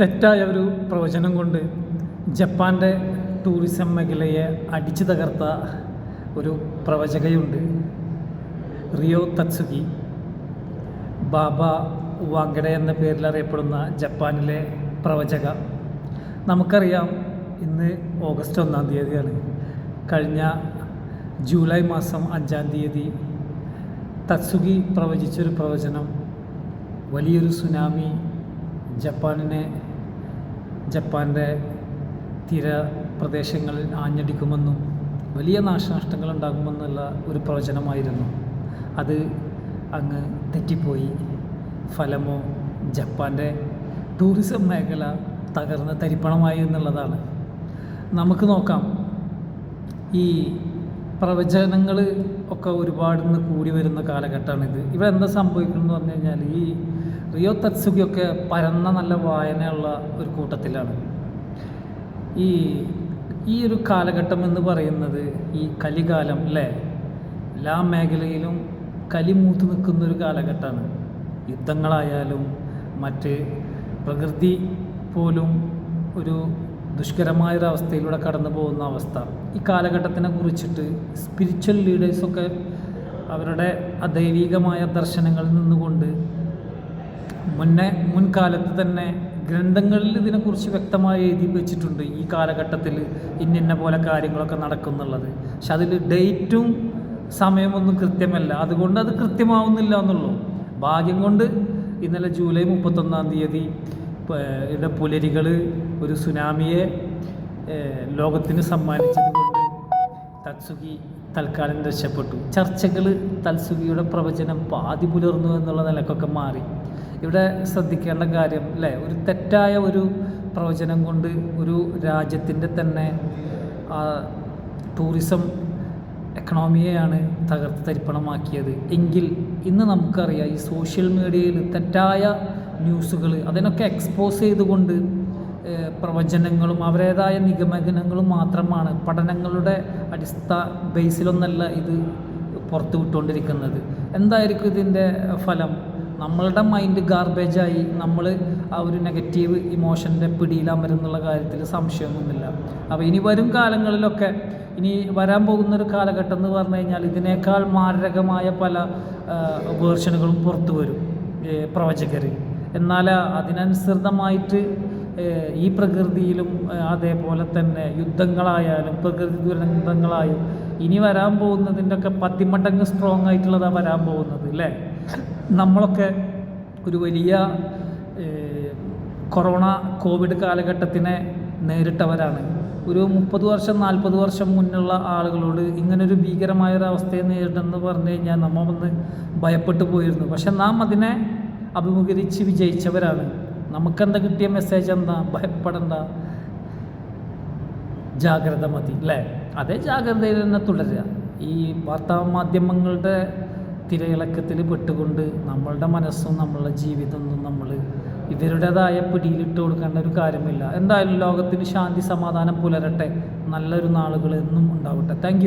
തെറ്റായ ഒരു പ്രവചനം കൊണ്ട് ജപ്പാന്റെ ടൂറിസം മേഖലയെ അടിച്ചു തകർത്ത ഒരു പ്രവചകയുണ്ട്. റിയോ തത്സുഗി ബാബ വാങ്കഡ എന്ന പേരിൽ അറിയപ്പെടുന്ന ജപ്പാനിലെ പ്രവചക. നമുക്കറിയാം ഇന്ന് ഓഗസ്റ്റ് ഒന്നാം തീയതിയാണ്. കഴിഞ്ഞ ജൂലൈ മാസം അഞ്ചാം തീയതി തത്സുഗി പ്രവചിച്ചൊരു പ്രവചനം. വലിയൊരു സുനാമി ജപ്പാനിനെ ജപ്പാന്റെ തീര പ്രദേശങ്ങളിൽ ആഞ്ഞടിക്കുമെന്നും വലിയ നാശനഷ്ടങ്ങൾ ഉണ്ടാകുമെന്നുള്ള ഒരു പ്രവചനമായിരുന്നു. അത് അങ്ങ് തെറ്റിപ്പോയി. ഫലമോ ജപ്പാന്റെ ടൂറിസം മേഖല തകർന്ന് തരിപ്പണമായി എന്നുള്ളതാണ്. നമുക്ക് നോക്കാം. ഈ പ്രവചനങ്ങൾ ഒക്കെ ഒരുപാട് ഇന്ന് കൂടി വരുന്ന കാലഘട്ടമാണിത്. ഇവിടെ എന്താ സംഭവിക്കുന്നത് പറഞ്ഞു കഴിഞ്ഞാൽ ഈ റിയോ തത്സുഖിയൊക്കെ പരന്ന നല്ല വായനയുള്ള ഒരു കൂട്ടത്തിലാണ്. ഈ ഈ ഒരു കാലഘട്ടം എന്ന് പറയുന്നത് ഈ കലികാലം അല്ലേ? എല്ലാ മേഖലയിലും കലിമൂത്ത് നിൽക്കുന്ന ഒരു കാലഘട്ടമാണ്. യുദ്ധങ്ങളായാലും മറ്റ് പ്രകൃതി പോലും ഒരു ദുഷ്കരമായൊരവസ്ഥയിലൂടെ കടന്നു പോകുന്ന അവസ്ഥ. ഈ കാലഘട്ടത്തിനെ കുറിച്ചിട്ട് സ്പിരിച്വൽ ലീഡേഴ്സൊക്കെ അവരുടെ അദൈവികമായ ദർശനങ്ങളിൽ നിന്നുകൊണ്ട് മുന്നേ മുൻകാലത്ത് തന്നെ ഗ്രന്ഥങ്ങളിൽ ഇതിനെക്കുറിച്ച് വ്യക്തമായി എഴുതി വെച്ചിട്ടുണ്ട് ഈ കാലഘട്ടത്തിൽ ഇന്നിന്ന പോലെ കാര്യങ്ങളൊക്കെ നടക്കുന്നുള്ളത്. പക്ഷെ അതിൽ ഡേറ്റും സമയമൊന്നും കൃത്യമല്ല. അതുകൊണ്ട് അത് കൃത്യമാവുന്നില്ല എന്നുള്ളൂ. ഭാഗ്യം കൊണ്ട് ഇന്നലെ ജൂലൈ മുപ്പത്തൊന്നാം തീയതി പുലരികൾ ഒരു സുനാമിയെ ലോകത്തിന് സമ്മാനിച്ചത് കൊണ്ട് തത്സുഗി തൽക്കാലം രക്ഷപ്പെട്ടു. ചർച്ചകൾ തത്സുഖിയുടെ പ്രവചനം പാതി പുലർന്നു എന്നുള്ള നിലക്കൊക്കെ മാറി. ഇവിടെ ശ്രദ്ധിക്കേണ്ട കാര്യം അല്ലേ? ഒരു തെറ്റായ ഒരു പ്രവചനം കൊണ്ട് ഒരു രാജ്യത്തിന്റെ തന്നെ ടൂറിസം എക്കണോമിയെയാണ് തകർത്ത് തരിപ്പണമാക്കിയത്. എങ്കിൽ ഇന്ന് നമുക്കറിയാം ഈ സോഷ്യൽ മീഡിയയിൽ തെറ്റായ ന്യൂസുകൾ അതിനൊക്കെ എക്സ്പോസ് ചെയ്തുകൊണ്ട് പ്രവചനങ്ങളും അവരുടേതായ നിഗമനങ്ങളും മാത്രമാണ് പഠനങ്ങളുടെ അടിസ്ഥാന ബേസിലൊന്നല്ല ഇത് പുറത്തു വിട്ടുകൊണ്ടിരിക്കുന്നത്. എന്തായിരിക്കും ഇതിന്റെ ഫലം? നമ്മളുടെ മൈൻഡ് ഗാർബേജായി നമ്മൾ ആ ഒരു നെഗറ്റീവ് ഇമോഷന്റെ പിടിയിലമരുന്നുള്ള കാര്യത്തിൽ സംശയമൊന്നുമില്ല. അപ്പോൾ ഇനി വരും കാലങ്ങളിലൊക്കെ ഇനി വരാൻ പോകുന്ന ഒരു കാലഘട്ടം എന്ന് പറഞ്ഞു കഴിഞ്ഞാൽ ഇതിനേക്കാൾ മാരകമായ പല വേർഷനുകളും പുറത്തു വരും പ്രവചകർ. എന്നാൽ അതിനനുസൃതമായിട്ട് ഈ പ്രകൃതിയിലും അതേപോലെ തന്നെ യുദ്ധങ്ങളായാലും പ്രകൃതി ദുരന്തങ്ങളായും ഇനി വരാൻ പോകുന്നതിന്റെ ഒക്കെ പത്തിമടങ്ങ് സ്ട്രോങ് ആയിട്ടുള്ളതാണ് വരാൻ പോകുന്നത് അല്ലേ നമ്മളൊക്കെ ഒരു വലിയ കൊറോണ കോവിഡ് കാലഘട്ടത്തിനെ നേരിട്ടവരാണ്. ഒരു മുപ്പത് വർഷം നാൽപ്പത് വർഷം മുന്നുള്ള ആളുകളോട് ഇങ്ങനൊരു ഭീകരമായ ഒരു അവസ്ഥയെ പറഞ്ഞു കഴിഞ്ഞാൽ നമ്മൾ ഒന്ന് ഭയപ്പെട്ടു പോയിരുന്നു. പക്ഷെ നാം അതിനെ അഭിമുഖീകരിച്ച് വിജയിച്ചവരാണ്. നമുക്കെന്താ കിട്ടിയ മെസ്സേജ് എന്താ? ഭയപ്പെടണ്ട. ജാഗ്രത മതി അല്ലേ അതേ ജാഗ്രതയിൽ തന്നെ തുടരുക. ഈ വാർത്താ മാധ്യമങ്ങളുടെ തിരയിളക്കത്തിൽ പെട്ടുകൊണ്ട് നമ്മളുടെ മനസ്സും നമ്മളുടെ ജീവിതമൊന്നും നമ്മൾ ഇവരുടേതായ പിടിയിലിട്ട് കൊടുക്കേണ്ട ഒരു കാര്യമില്ല. എന്തായാലും ലോകത്തിന് ശാന്തി സമാധാനം പുലരട്ടെ. നല്ലൊരു നാളുകൾ എന്നും ഉണ്ടാവട്ടെ. താങ്ക്